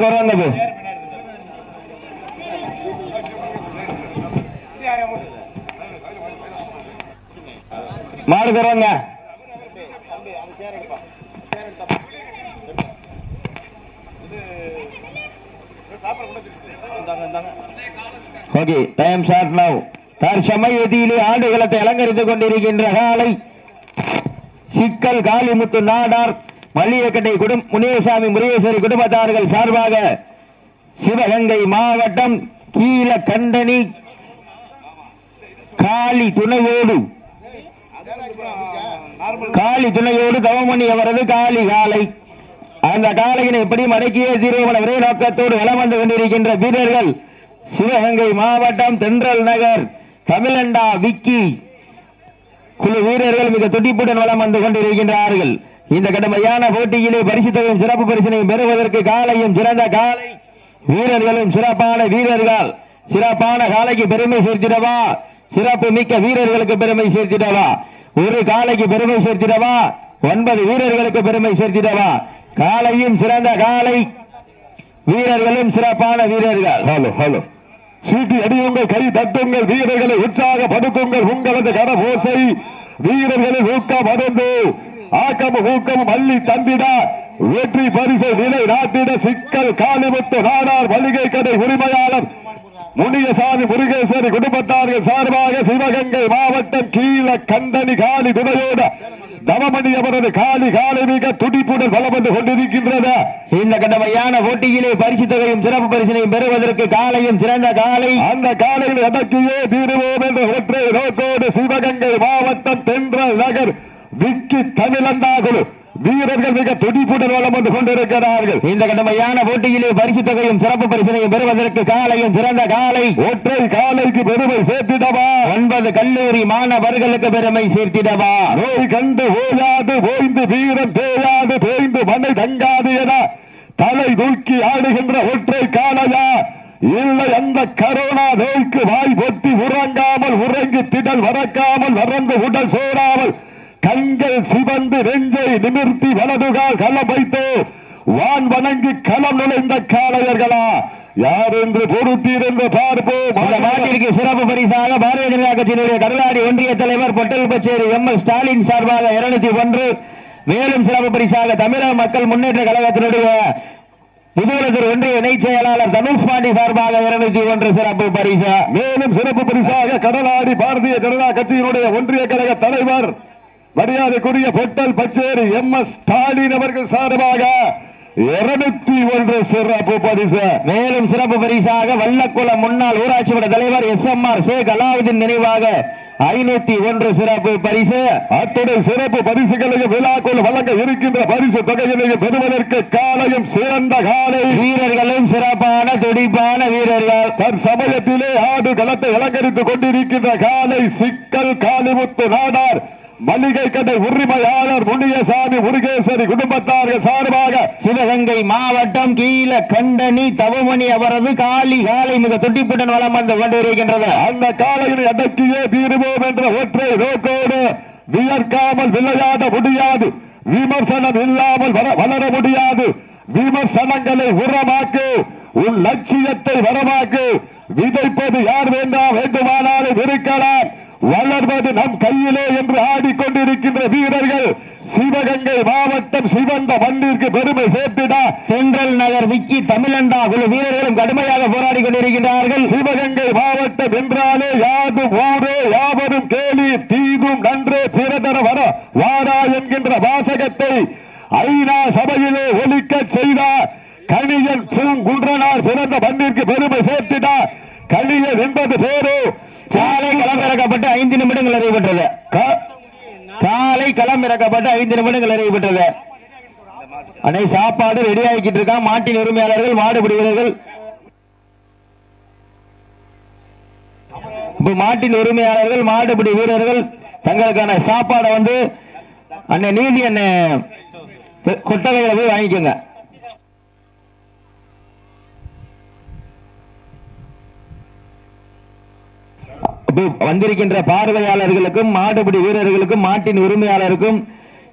வந்தது மாடு தருவாங்க ஓகே டைம் ஷார்ட் நவ் தற்சமயத்திலே ஆடுகளத்தை அலங்கரித்துக் கொண்டிருக்கின்ற காலை சிக்கல் காளிமுத்து நாடார் மல்லியக்கட்டை குடும் முனியசாமி முருகேஸ்வரி குடும்பத்தார்கள் சார்பாக சிவகங்கை மாவட்டம் கீழ கண்டனி காளி துணையோடு காளி துணையோடு கவமணி அவரது காளி காலை. அந்த காளையினை எப்படி மடக்கிய தீர்வன ஒரே நோக்கத்தோடு வலம் வந்து கொண்டிருக்கின்ற வீரர்கள் சிவகங்கை மாவட்டம் தென்றல் நகர் தமிழண்டா விக்கி குழு வீரர்கள் மிக துடிப்புடன் வலம் வந்து கொண்டிருக்கின்றார்கள். இந்த கடுமையான போட்டியிலே பரிசு தொகையும் சிறப்பு பரிசினையும் பெறுவதற்கு காலையும் சிறந்த காலை. வீரர்களும் சிறப்பான வீரர்கள். சிறப்பான காலைக்கு பெருமை சேர்த்திடவா? சிறப்பு மிக்க வீரர்களுக்கு பெருமை சேர்த்திடவா? ஒரு காலைக்கு பெருமை சேர்த்திடவா? ஒன்பது வீரர்களுக்கு பெருமை சேர்த்திடவா? காலையும் சிறந்த காலை. வீரர்களும் சிறப்பான வீரர்கள். Hello hello. சீட்டி அடியுங்கள் கை தட்டுங்கள் வீரர்களை உற்சாக படுக்குங்கள் உங்களது கடபோசை வீரர்களை ஊக்கம் அடைந்து ஆக்கம் ஊக்கம் அள்ளி தந்திட வெற்றி பரிசை நிலை நாட்டிட சிக்கல் காலிமுத்து நாடார் மளிகை கடை உரிமையாளர் முனியசாமி முருகேஸ்வரி குடும்பத்தார்கள் சார்பாக சிவகங்கை மாவட்டம் கீழ கண்டனி காலி துணையோடு தவமணி அவரது காலி காலை மிக துடிப்புடன் பலம் வந்து கொண்டிருக்கின்றது. இந்த கடமையான போட்டியிலே பரிசு தொகையும் சிறப்பு பரிசினையும் பெறுவதற்கு காலையும் சிறந்த காலை. அந்த காலையில் அடக்கியே தீருவோம் என்ற ஒற்றை நோக்கோடு சிவகங்கை மாவட்டம் தென்றல் நகர் விக்கி தமிழந்தாகுழு வீரர்கள் மிக துடிப்புடன் வளம் வந்து கொண்டிருக்கிறார்கள். இந்த கடமையான போட்டியிலே பரிசு தொகையும் சிறப்பு பரிசனையும் பெறுவதற்கு காலையும் சிறந்த காலை. ஒற்றை காலைக்கு பெருமை சேர்த்திடவா? ஒன்பது கல்லூரி மாணவர்களுக்கு பெருமை சேர்த்திடவா? நோய் கண்டு ஓயாது ஓய்ந்து வீரம் தேயாது தேய்ந்து மண்ணை தங்காது என தலை தூக்கி ஆடுகின்ற ஒற்றை காலையா இல்லை அந்த கரோனா நோய்க்கு வாய் பொத்தி உறங்காமல் உறங்கி திடல் வரக்காமல் வரந்து உடல் சோறாமல் கண்கள் சிவந்து நெஞ்சை நிமிர்த்தி வலதுகால் களம் வைத்து வான் வணங்கி களம் நுழைந்த காளையர்களா? யார் என்று பொறுத்தீர் என்று பார்ப்போம். அந்த நாட்டிற்கு சிறப்பு பரிசாக பாரதிய ஜனதா கட்சியினுடைய கடலாடி ஒன்றிய தலைவர் பொட்டல் பச்சேரி எம். எஸ். ஸ்டாலின் சார்பாக இருநூத்தி ஒன்று. மேலும் சிறப்பு பரிசாக தமிழக மக்கள் முன்னேற்ற கழகத்தினுடைய புதுவலத்தூர் ஒன்றிய இணைச் செயலாளர் தனுஷ் பாண்டி சார்பாக இருநூத்தி ஒன்று சிறப்பு பரிசு. மேலும் சிறப்பு பரிசாக கடலாடி பாரதிய ஜனதா கட்சியினுடைய ஒன்றிய கழக தலைவர் மரியாதைக்குரிய பொட்டல் பச்சேரி எம் எஸ் ஸ்டாலின் அவர்கள் சார்பாக இருநூத்தி ஒன்று சிறப்பு பரிசு. மேலும் சிறப்பு பரிசாக வல்லக்குளம் முன்னாள் ஊராட்சி மன்ற தலைவர் S M R Sheikh Alauddin நினைவாக ஐநூத்தி ஒன்று சிறப்பு பரிசு. அத்துடன் சிறப்பு பரிசுகளையும் விழாக்குள் வழங்க இருக்கின்ற பரிசு தொகையினையும் பெறுவதற்கு காலையும் சிறந்த காலை. வீரர்களும் சிறப்பான துடிப்பான வீரர்கள். தற்சமயத்திலே ஆடு களத்தை அலங்கரித்துக் கொண்டிருக்கின்ற காலை சிக்கல் காளிமுத்து நாடார் மளிகை கடை உரிமையாளர் முனியசாமி முருகேஸ்வரி குடும்பத்தார்கள் சார்பாக சிவகங்கை மாவட்டம் கீழ கண்டனி தவமணி அவரது காளி காலை மிக துட்டிப்புடன் வளம் வந்து கொண்டிருக்கின்றது. அந்த காலையில் அடக்கியே தீருவோம் என்ற ஒற்றை நோக்கோடு வியர்க்காமல் விளையாட முடியாது. விமர்சனம் இல்லாமல் வர- வளர முடியாது. விமர்சனங்களை உரமாக்கு உன் லட்சியத்தை வரமாக்கு விதைப்பது யார் வேண்டாம் வேண்டுமானாலும் இருக்கலாம். வளர்வது நம் கையிலே என்று ஆடிக்கொண்டிருக்கின்ற வீரர்கள் சிவகங்கை மாவட்டம் சிவந்த மண்ணிற்கு பெருமை சேர்த்திட சென்ட்ரல் நகர் விக்கி தமிழண்டா குழு வீரர்களும் கடுமையாக போராடி கொண்டிருக்கின்றார்கள். சிவகங்கை மாவட்டம் என்றாலே யாதும் ஊரே யாவரும் கேலி தீதும் நன்றே பிறதர வர வாரா என்கின்ற வாசகத்தை ஐநா சபையிலே ஒலிக்க செய்தார் கணியன் பூங்குன்றனார் சிறந்த மண்ணிற்கு பெருமை சேர்த்தினார் கணியன் என்பது பேரு ஐந்து நிமிடங்கள் நிறைவுற்றது. கா- காலை களம் இறக்கப்பட்டு ஐந்து நிமிடங்கள் நிறைவுற்றது. அன்னை சாப்பாடு ரெடி ஆகிக்கிட்டு இருக்கான். மாட்டின் உரிமையாளர்கள் மாடுபிடி வீரர்கள் இப்ப மாட்டின் உரிமையாளர்கள் மாடுபிடி வீரர்கள் தங்களுக்கான சாப்பாடை வந்து அண்ணன் நீதி அண்ணன் கொட்டகையில போய் வாங்கிக்கோங்க இப்ப வந்திருக்கின்ற பார்வையாளர்களுக்கும் மாட்டுப்பிடி வீரர்களுக்கும் மாட்டின் உரிமையாளருக்கும்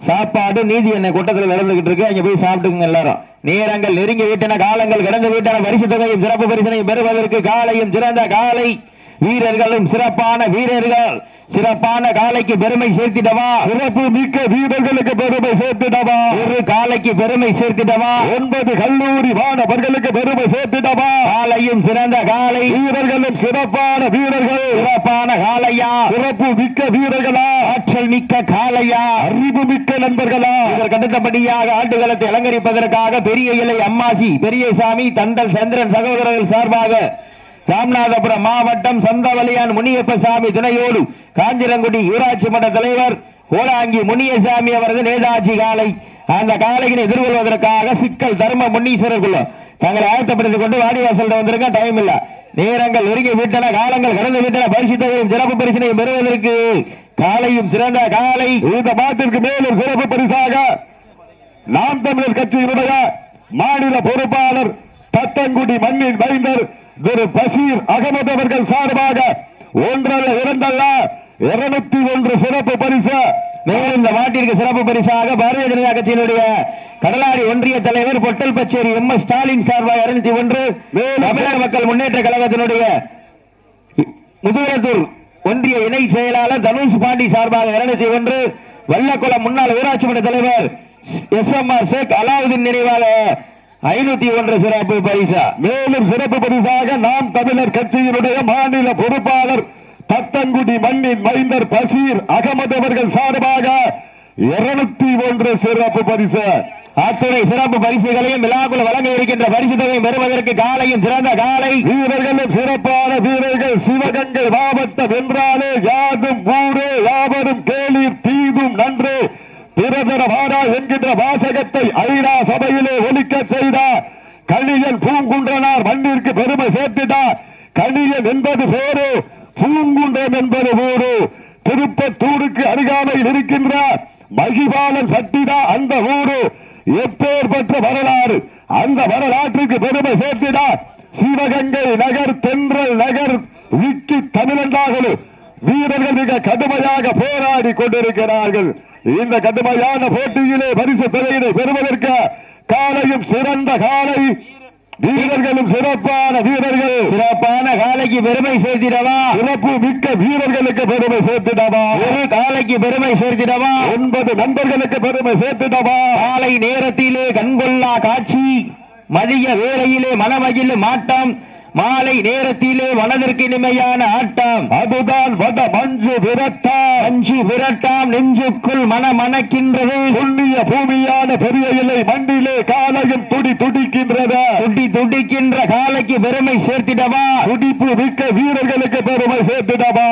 சாப்பாடு நீதி எண்ணெய் கூட்டத்தில் நடந்துகிட்டு இருக்கு. அங்க போய் சாப்பிட்டுங்க எல்லாரும். நேரங்கள் நெருங்கி விட்டன காலங்கள் கடந்து விட்டன. பரிசு தொகையும் சிறப்பு பரிசனையும் பெறுவதற்கு காலையும் சிறந்த காலை. வீரர்களும் சிறப்பான வீரர்கள். சிறப்பான காலைக்கு பெருமை சேர்த்திடவா? சிறப்பு மிக்க வீரர்களுக்கு பெருமை சேர்த்திடவா? ஒரு காலைக்கு பெருமை சேர்த்திடவா? ஒன்பது கல்லூரி மாணவர்களுக்கு பெருமை சேர்த்திடவா? காலையும் சிறந்த காலை. வீரர்களும் சிறப்பான வீரர்கள். சிறப்பான காலையா? சிறப்பு மிக்க வீரர்களா? ஆற்றல் மிக்க காலையா? அறிவு மிக்க நண்பர்களா? இவர் அடுத்தபடியாக ஆண்டுகளத்தை அலங்கரிப்பதற்காக பெரிய இலை அம்மாசி பெரியசாமி தண்டல் சந்திரன் சகோதரர்கள் சார்பாக ராமநாதபுரம் மாவட்டம் சந்தவலியான் முனியப்பசாமி துணையோடு காஞ்சிரங்குடி ஊராட்சி மன்ற தலைவர் கோலாங்கி முனியசாமி அவரது நேதாஜி காலை அந்த காலையினை எதிர்கொள்வதற்காக சிக்கல் தர்ம முன்னீஸ்வரகுலம் தங்களை ஆயத்தப்படுத்திக் கொண்டு வாடிவாசல் வந்திருக்க டைம் இல்ல. நேரங்கள் நெருங்கி விட்டன காலங்கள் கடந்து விட்டன பரிசுத்தையும் சிறப்பு பரிசினையும் பெறுவதற்கு காலையும் சிறந்த காலை இந்த மாட்டிற்கு மேலும் சிறப்பு பரிசாக நாம் தமிழர் கட்சியினுடைய மாநில பொறுப்பாளர் தத்தங்குடி மண்ணின் மைந்தர் திரு பசீர் அகமது அவர்கள் சார்பாக ஒன்றல்ல இரண்டல்ல இருநூத்தி ஒன்று சிறப்பு பரிசு. மேலும் இந்த மாட்டிற்கு சிறப்பு பரிசாக பாரதிய ஜனதா கட்சியினுடைய கடலாடி ஒன்றிய தலைவர் பொட்டல் பச்சேரி எம். எஸ். ஸ்டாலின் சார்பாக இருநூத்தி ஒன்று. தமிழக மக்கள் முன்னேற்ற கழகத்தினுடைய முதுகுளத்தூர் ஒன்றிய இணை செயலாளர் தனுஷ் பாண்டி சார்பாக இருநூத்தி ஒன்று. வல்லக்குளம் முன்னாள் ஊராட்சி மன்ற தலைவர் S. M. R. Sheikh Alauddin நினைவாக ஐநூத்தி ஒன்று சிறப்பு பரிசா. மேலும் சிறப்பு பரிசாக நாம் தமிழர் கட்சியினுடைய மாநில பொறுப்பாளர் தத்தங்குடி மண்ணின் மைந்தர் பசீர் அகமது அவர்கள் சார்பாக இருநூத்தி ஒன்று சிறப்பு பரிசு. அத்துறை சிறப்பு பரிசுகளையும் விழாக்குள் வழங்க இருக்கின்ற பரிசு தொகையை பெறுவதற்கு காலையும் சிறந்த காலை வீரர்களும் சிறப்பான வீரர்கள் சிவகங்கை மாவட்டம் என்றாலே யாதும் ஊரே யாவரும் கேளீர் தீதும் நன்று. பிரதரவாரா என்கின்ற வாசகத்தை ஐநா சபையிலே ஒலிக்க செய்தார் கணியன் பூங்குன்றனார் மண்ணிற்கு பெருமை சேர்த்துட்டார். கணியன் என்பது பேரு பூங்குன்றம் என்பது ஊரு திருப்பத்தூருக்கு அருகாமையில் இருக்கின்ற மகிபாலன் சட்டிதா அந்த ஊரு எப்பேற்பட்ட வரலாறு அந்த வரலாற்றுக்கு பெருமை சேர்த்தினார் சிவகங்கை நகர் தென்றல் நகர் விக்கி தமிழந்தாகலு வீரர்கள் மிக கடுமையாக போராடி கொண்டிருக்கிறார்கள். இந்த கடுமையான போட்டியிலே பரிசு தொகையினை பெறுவதற்கு காலையும் சிறந்த காலை. வீரர்களும் சிறப்பான வீரர்கள். சிறப்பான காலைக்கு பெருமை சேர்த்திடவா? சிறப்பு மிக்க வீரர்களுக்கு பெருமை சேர்த்திடவா? ஒரு காலைக்கு பெருமை சேர்த்திடவா? ஒன்பது நண்பர்களுக்கு பெருமை சேர்த்திடவா? காலை நேரத்திலே கண்கொள்ளா காட்சி மதிய வேளையிலே மனமகிழ் மாட்டம் மாலை நேரத்திலே மனதிற்கு இனிமையான ஆட்டம். அதுதான் வட மஞ்சு விரட்டா அஞ்சு விரட்டாம் நெஞ்சுக்குள் மனமணக்கின்றது. புண்ணிய பூமியான பெரிய இலை மண்ணிலே காலையும் துடி துடிக்கின்றது? துடி துடிக்கின்ற காலைக்கு பெருமை சேர்த்திடவா? துடிப்பு மிக்க வீரர்களுக்கு பெருமை சேர்த்திடவா?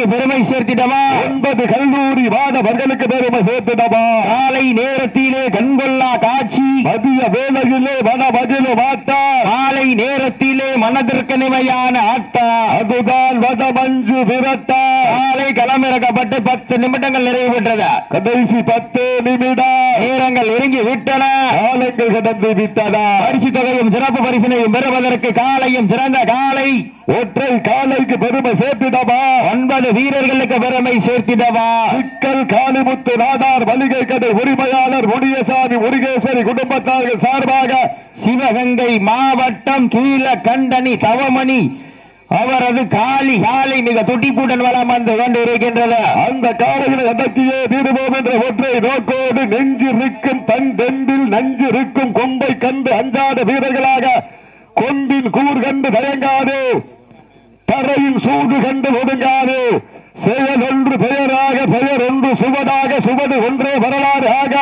காலைக்கு பெருமை சேர்த்திடவா? ஒன்பது கல்லூரி மாணவர்களுக்கு பெருமை சேர்த்திடவா? காலை நேரத்திலே கண்கொள்ளா காட்சி. மதிய வேளையிலே மன மகிழ மாட்டா காலை நேரத்திலே மனதிற்கு இனிமையான ஆட்டம் அதுதான் வட மஞ்சு விரட்டா காலை களமிறக்கப்பட்டு பத்து நிமிடங்கள் நிறைவு பெற்றது. கடைசி பத்து நிமிடம். நேரங்கள் நெருங்கி விட்டன. காலங்கள் கடந்து விட்டதா பரிசு தொகையும் சிறப்பு பரிசினையும் பெறுவதற்கு காலையும் சிறந்த காலை. ஒற்றை காலைக்கு பெருமை சேர்த்திடவா? ஒன்பது வீரர்களுக்கு பெருமை சேர்த்திடவா? சிக்கல் காளிமுத்து நாடார் மளிகை கடை உரிமையாளர் முனியசாமி முருகேஸ்வரி குடும்பத்தார்கள் சார்பாக சிவகங்கை மாவட்டம் கீழ கண்டனி தவமணி. அவரது காளி காலை மிக துடிப்புடன் வளம் வந்து கொண்டிருக்கின்றது. அந்த காலையில் அடக்கியே தீருவோம் என்ற ஒற்றை நோக்கோடு நெஞ்சிருக்கும் தன் தெண்டில் நஞ்சிருக்கும் கொம்பை கண்டு அஞ்சாத வீரர்களாக கொம்பின் கூர் கண்டு தயங்காது. தரையில் சூடு கண்டு ஒடுங்காது செயல் ஒன்று பெயராக பெயர் ஒன்று சுவடாக சுவடு ஒன்றே வரலாறு ஆக.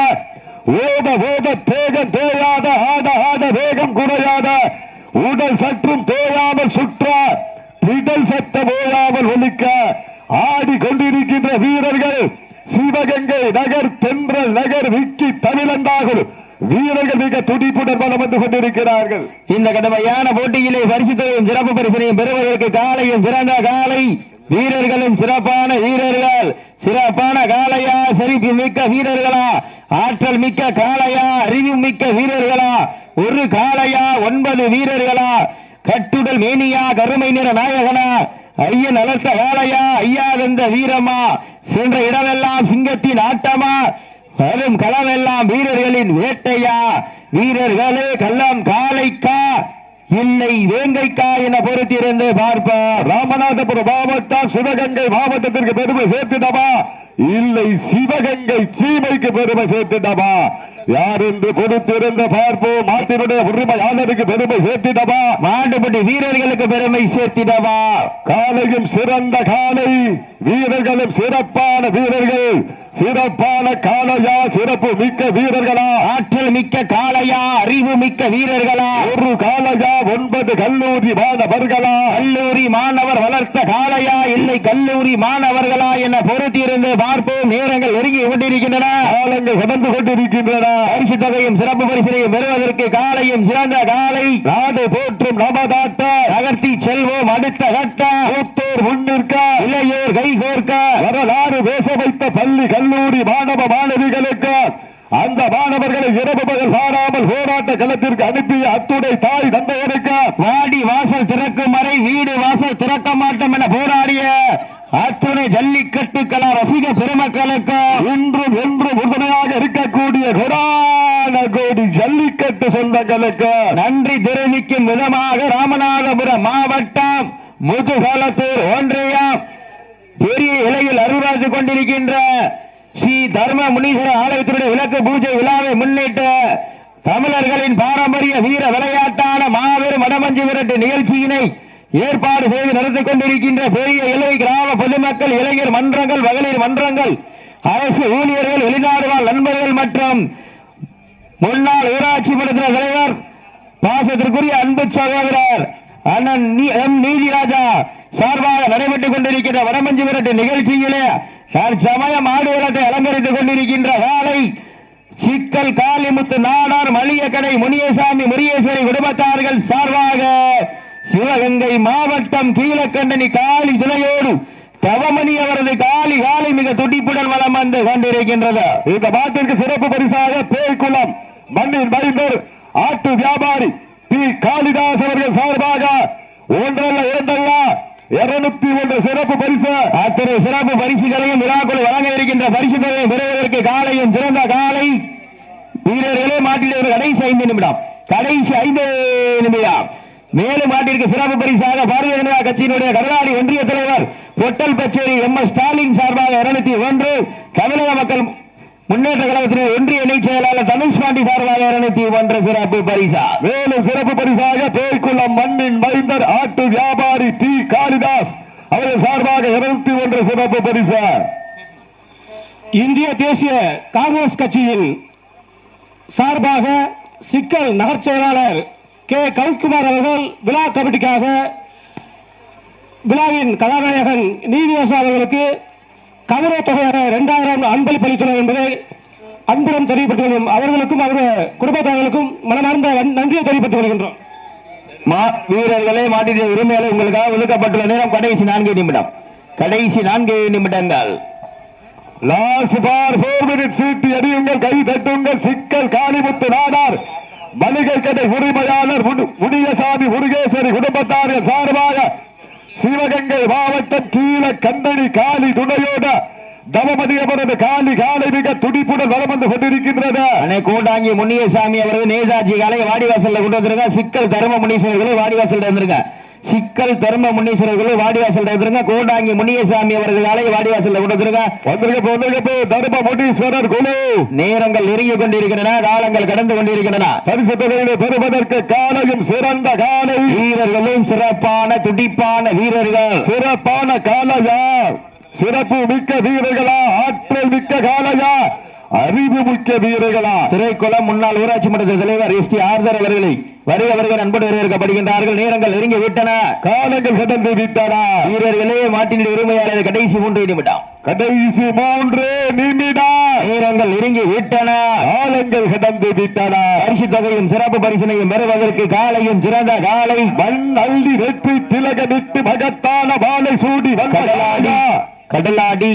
ஓத ஓத தேகம் தேயாத ஆட ஆட வேகம் குறையாத. உடல் சற்றும் தேயாமல் சுற்ற திடல் சத்த ஓயாமல் ஒலிக்க. ஆடி கொண்டிருக்கின்ற வீரர்கள் சிவகங்கை நகர் தென்றல் நகர் விக்கி தமிழந்தாகும் வீரர்கள் மிக துடிப்புடன் பலம் வந்து கொண்டிருக்கிறார்கள். இந்த கடமையான போட்டியிலே பரிசுத்தையும் சிறப்பு பரிசனையும் பெறுவதற்கு காலையும் சிறந்த காலை. வீரர்களும் சிறப்பான வீரர்கள் சிறப்பான காளையா செழிப்பு மிக்க வீரர்களா ஆற்றல் மிக்க காளையா அறிவு மிக்க வீரர்களா ஒரு காளையா ஒன்பது வீரர்களா கட்டுடல் மேனியா கருமை நிற நாயகனா ஐயன் அலர்த்த காளையா ஐயா வென்ற வீரமா சென்ற இடமெல்லாம் சிங்கத்தின் ஆட்டமா வரும் களமெல்லாம் வீரர்களின் வேட்டையா? வீரர்களே கள்ளம் காளைக்கா? இல்லை வேங்கைக்கா என பொறுத்திருந்து பார்ப்பார் ராமநாதபுரம் மாவட்டம் சிவகங்கை மாவட்டத்திற்கு பெருமை சேர்த்துட்டமா இல்லை சிவகங்கை சீமைக்கு பெருமை சேர்த்துட்டமா யார் என்று கொடுத்திருந்து பார்ப்போம். நாட்டினுடைய உரிமையாளருக்கு பெருமை சேர்த்திடவா மாண்டுபட்டி வீரர்களுக்கு பெருமை சேர்த்திடவா? காலையும் சிறந்த காலை வீரர்களும் சிறப்பான வீரர்கள். சிறப்பான காளையா சிறப்பு மிக்க வீரர்களா? ஆற்றல் மிக்க காளையா அறிவு மிக்க வீரர்களா? ஒரு காளையா ஒன்பது கல்லூரி மாணவர்களா? கல்லூரி மாணவர் வளர்த்த காளையா? இல்லை கல்லூரி மாணவர்களா என பொறுத்திருந்து பார்ப்போம். நேரங்கள் நெருங்கி கொண்டிருக்கின்றன. காலங்கள் கடந்து கொண்டிருக்கின்றன. பரிசு தொகையும் சிறப்பு பரிசனையும் பெறுவதற்கு காலையும் சிறந்த காலை நாடு போற்றும் நமதாட்ட நகர்த்தி செல்வோம் அடுத்த கட்ட. மூத்தோர் முன்னிற்க. இளையோர் கை கோர்க்க. வரலாறு பேச வைத்த பள்ளி கல்லூரி மாணவ மாணவிகளுக்கு அந்த மாணவர்களை இரவு பகல் பாராமல் போராட்ட களத்திற்கு அனுப்பிய அத்துணை தாய் தந்தையருக்கு வாடி வாசல் திறக்கும் வரை வீடு வாசல் திறக்க மாட்டோம் என போராடிய அத்துணை ஜல்லிக்கட்டு கலா ரசிக பெருமக்களுக்கு இன்றும் என்றும் உறுதுணையாக இருக்கக்கூடிய கொடான கோடி ஜல்லிக்கட்டு சொந்தங்களுக்கு நன்றி தெரிவிக்கும் விதமாக ராமநாதபுரம் மாவட்டம் முதுகலத்தூர் ஒன்றியம் பெரிய இலையில் அருள்வாழ்ந்து கொண்டிருக்கின்ற ஸ்ரீ தர்ம முனீஸ்வர ஆலயத்தினுடைய விளக்கு பூஜை விழாவை முன்னிட்டு தமிழர்களின் பாரம்பரிய வீர விளையாட்டான மாபெரும் வடமஞ்சு விரட்டு நிகழ்ச்சியினை ஏற்பாடு செய்து நடத்திக் கொண்டிருக்கின்ற பெரிய இலை கிராம பொதுமக்கள் இளைஞர் மன்றங்கள் மகளிர் மன்றங்கள் அரசு ஊழியர்கள் வெளிநாடு வாழ் நண்பர்கள் மற்றும் முன்னாள் ஊராட்சி மன்ற தலைவர் பாசத்திற்குரிய அன்பு சகோதரர் அண்ணன் எம். நீதிராஜா சார்பாக நடைபெற்றுக் கொண்டிருக்கின்ற வடமஞ்சு விரட்டு நிகழ்ச்சியிலே சமயம் ஆடுகளத்தை அலங்கரித்துக் கொண்டிருக்கின்ற காலை சிக்கல் காளிமுத்து நாடார் மளிகை கடை முனியசாமி முரியேஸ்வரி குடும்பத்தார்கள் சார்பாக சிவகங்கை மாவட்டம் கீழக்கண்டனி காளி துணையோடு தவமணி அவரது காளி காலை மிக துடிப்புடன் வளம் வந்து கொண்டிருக்கின்றது. இந்த பாட்டிற்கு சிறப்பு பரிசாக பேய்குளம் மண்ணின் மைந்தர் ஆட்டு வியாபாரி பி. காளிதாஸ் அவர்கள் சார்பாக ஒன்றல்ல இரண்டல்ல இருநூத்தி ஒன்று சிறப்பு பரிசு. அத்தனை சிறப்பு பரிசுகளையும் விழாக்குள் வழங்க இருக்கின்ற பரிசு தொகையை பெறுவதற்கு காலையும் சிறந்த காலை. வீரர்களே மாட்டில் கடைசி ஐந்து நிமிடம். கடைசி ஐந்து நிமிடம். மேலும் நாட்டிற்கு சிறப்பு பரிசாக பாரதிய ஜனதா கட்சியினுடைய கடலாடி ஒன்றிய தலைவர் பொட்டல் பச்சேரி எம். எஸ். ஸ்டாலின் சார்பாக இருநூத்தி ஒன்று. தமிழக மக்கள் முன்னேற்ற கழகத்தினர் ஒன்றிய இணைச் செயலாளர் தனுஷ் பாண்டி சார்பாக இருநூத்தி ஒன்று சிறப்பு பரிசா. மேலும் சிறப்பு பரிசாக பேய்குளம் மண்ணின் தலைவர் ஆட்டு வியாபாரி டி. காளிதாஸ் அவர்கள் சார்பாக இருநூத்தி ஒன்று சிறப்பு பரிசு. இந்திய தேசிய காங்கிரஸ் கட்சியின் சார்பாக சிக்கல் நகர் செயலாளர் கே. கவிக்குமார் அவர்கள் விழா கமிட்டிக்காக விழாவின் கதாநாயகன் நீதிவாச அவர்களுக்கு கௌரவ தொகையாக இரண்டாயிரம் அன்பளிப்பு அளித்துள்ளனர் என்பதை அன்புடன் தெரிவிப்பட்டுள்ளோம் அவர்களுக்கும் அவருடைய குடும்பத்தார்களுக்கும் மனமார்ந்த நன்றியை தெரிவித்துக் கொள்கின்றோம். வீரர்களே மாட்டிய உரிமையாளர் உங்களுக்காக ஒதுக்கப்பட்டுள்ள நேரம் கடைசி நான்கு நிமிடம். கடைசி நான்கு நிமிடங்கள். லாஸ்ட் பார் போர் மினிட் சீட்டு அடியுங்கள் கை தட்டுங்கள் சிக்கல் காளிமுத்து நாடார். மளிகை கடை உரிமையாளர் முனி- முனியசாமி முருகேஸ்வரி குடும்பத்தார்கள் சார்பாக சிவகங்கை மாவட்டம் கீழ கந்தனி காளி துணையோட தவமதி அவரது காளி காலை மிக துடிப்புடன் வலம் வந்து கொண்டிருக்கின்றது. அன்னை கோட்டாங்கி முனியசாமி அவர்கள் நேதாஜி காலை வாடிவாசல்ல கொண்டு வந்துருங்க. சிக்கல் தர்ம முனீஸ்வரர்களும் வாடிவாசல் இருந்திருங்க. சிக்கல் தர்ம முனீஸ்வரர்களும் வாடிவாசல் இருந்திருங்க. கோட்டாங்கி முனியசாமி அவர்கள் காலை வாடிவாசல்ல கொண்டு வந்துருங்க. வந்திருக்க வந்திருக்க தர்ம முனீஸ்வரர் குழு. நேரங்கள் நெருங்கி கொண்டிருக்கின்றன. காலங்கள் கடந்து கொண்டிருக்கின்றன. பரிசு தொகையினை பெறுவதற்கு காலையும் சிறந்த காலை. வீரர்களும் சிறப்பான துடிப்பான வீரர்கள். சிறப்பான காலையா? சிறப்பு மிக்க வீரர்களா ஆற்றல் மிக்க காலையா அறிவு மிக்க வீரர்களா. சிறைக்குளம் முன்னாள் ஊராட்சி மன்ற தலைவர் எஸ் டி ஆர்தர் அவர்களை வருக வருக அன்போடு வரவேற்கப்படுகின்றார்கள். நேரங்கள் நெருங்கி விட்டன. காலங்கள் கடந்து விட்டனா. வீரர்களே மாட்டின் உரிமையாளர் கடைசி மூன்று நிமிடம். கடைசி மூன்று நிமிடம். நேரங்கள் நெருங்கி விட்டன. காலங்கள் கடந்து விட்டனா. பரிசு தொகையும் சிறப்பு பரிசனையும் பெறுவதற்கு காலையும் சிறந்த காலை மண் அள்ளி வெற்றி திலகமிட்டு மகத்தான மாலை சூடி கடலாடி வந்தா கடலாடி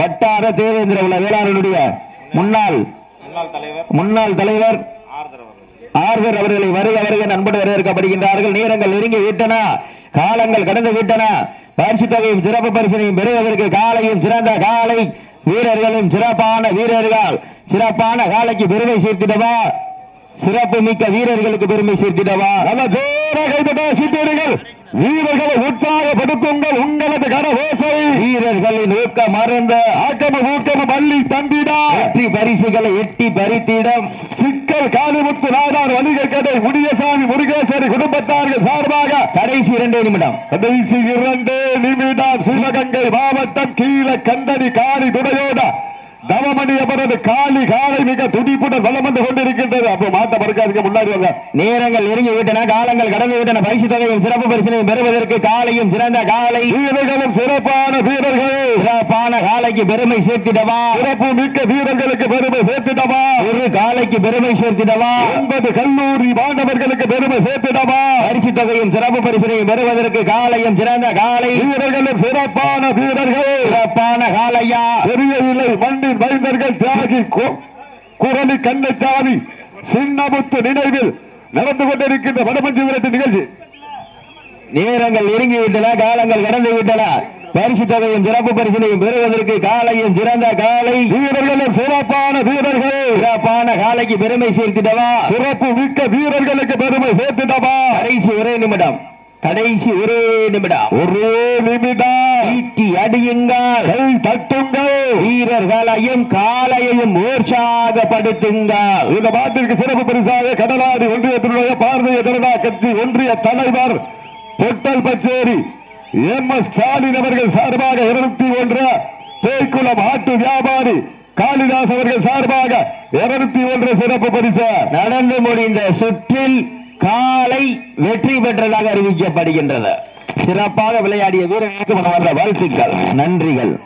வட்டார தேவேந்திர உள்ள வேளாளருடைய முன்னாள் முன்னாள் தலைவர் ஆர்வர் அவர்களை வருக வருக நண்பர்கள் வரவேற்கப்படுகின்றார்கள். நேரங்கள் நெருங்கி விட்டன. காலங்கள் கடந்து விட்டன. பரிசு தொகையும் சிறப்பு பரிசனையும் பெறுவதற்கு காலையும் சிறந்த காலை வீரர்களும் சிறப்பான வீரர்கள். சிறப்பான காலைக்கு பெருமை சேர்த்திடவா? சிறப்பு மிக்க வீரர்களுக்கு பெருமை சேர்த்திடவா? நம்ம ஜோர கைப்பட்ட சீட்டீர்கள் வீரர்களை உற்சாகப்படுத்துங்கள் உங்களது கரகோசை வீரர்களின் ஊக்க மறந்த ஆக்கம ஊக்கம பள்ளி தந்திடா வெற்றி பரிசுகளை எட்டி பறித்திடம். சிக்கல் காலிமுத்து நாடார் வணிக கதை முடியசாமி முருகேசரி குடும்பத்தார்கள் சார்பாக கடைசி இரண்டு நிமிடம். கடைசி இரண்டு நிமிடம் சிவகங்கை மாவட்டம் கீழ கண்டனி காளி துணையோட தவமணி அவரது காளி காலை மிக துடிப்புடன் வலம் வந்து கொண்டிருக்கின்றது. அப்போ மாட்ட மறுக்காதீங்க முன்னாடி வாங்க. நேரங்கள் நெருங்கி விட்டன காலங்கள் கடந்து விட்டன. பரிசு தொகையும் சிறப்பு பரிசனையும் பெறுவதற்கு காலையும் சிறந்த காலை. வீரர்களும் சிறப்பான வீரர்கள். சிறப்பான காலைக்கு பெருமை சேர்த்திடவா? சிறப்பு மிக்க வீரர்களுக்கு பெருமை சேர்த்திடவா? ஒரு காலைக்கு பெருமை சேர்த்திடவா? ஒன்பது கல்லூரி மாணவர்களுக்கு பெருமை சேர்த்திடவா? பரிசு தொகையும் சிறப்பு பரிசனையும் பெறுவதற்கு காலையும் சிறந்த காலை. வீரர்களும் சிறப்பான வீரர்கள். சிறப்பான காலையா? பெரிய இலை மண்ணின் மைந்தர்கள் தியாகி குரலி கண்ணச்சாமி சின்னமுத்து நினைவில் நடந்து கொண்டிருக்கின்ற வடமஞ்சி விரட்டு நிகழ்ச்சி. நேரங்கள் நெருங்கி விட்டன காலங்கள் கடந்து விட்டன பரிசு தொகையும் சிறப்பு பரிசனையும் பெறுவதற்கு காலையும் சிறந்த காலை. வீரர்களும் சிறப்பான வீரர்கள். சிறப்பான காலைக்கு பெருமை சேர்த்திடவா? சிறப்பு மிக்க வீரர்களுக்கு பெருமை சேர்த்திடவா? கடைசி ஒரே நிமிடம். கடைசி ஒரே நிமிடம். ஒரே நிமிடம். ஈட்டி அடியுங்கள். தட்டுங்கள். வீரர்களையும் காலையையும் உற்சாகப்படுத்துங்கள் இந்த மாட்டிற்கு சிறப்பு பரிசாக கடலாடி ஒன்றியத்தினுடைய பாரதிய ஜனதா கட்சி ஒன்றிய தலைவர் பொட்டல் பச்சேரி எம். எஸ். ஸ்டாலின் அவர்கள் சார்பாக இருநூத்தி ஒன்று தேய்க்குளம் ஆட்டு வியாபாரி காளிதாஸ் அவர்கள் சார்பாக இருநூத்தி ஒன்று சிறப்பு பரிசு. நடந்து முடிந்த சுற்றில் காலை வெற்றி பெற்றதாக அறிவிக்கப்படுகின்றது. சிறப்பாக விளையாடிய வீரர்களுக்கு வாழ்த்துக்கள். நன்றிகள்.